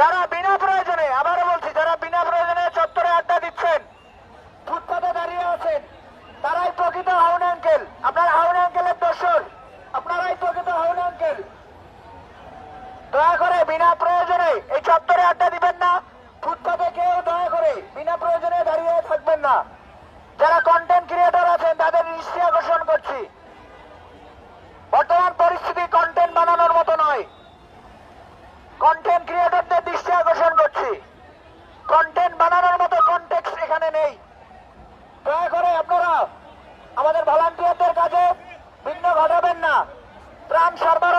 যারা বিনা প্রয়োজনে, আবারও বলছি, যারা বিনা প্রয়োজনে চত্বরে আড্ডা দিচ্ছেন, ফুটপাতে দাঁড়িয়ে আছেন, তারাই প্রকৃত হাউন আঙ্কেল আপনার হাউন আঙ্কেলের দর্শন আপনারাই প্রকৃত হাউন আঙ্কেল দয়া করে বিনা প্রয়োজনে এই চত্বরে আড্ডা দিবেন না, ফুটপাতে কেউ দয়া করে বিনা প্রয়োজনে দাঁড়িয়ে থাকবেন না। যারা কন্টেন্ট ক্রিয়েটর আছেন, তাদের দৃষ্টি আকর্ষণ করছি। সারবা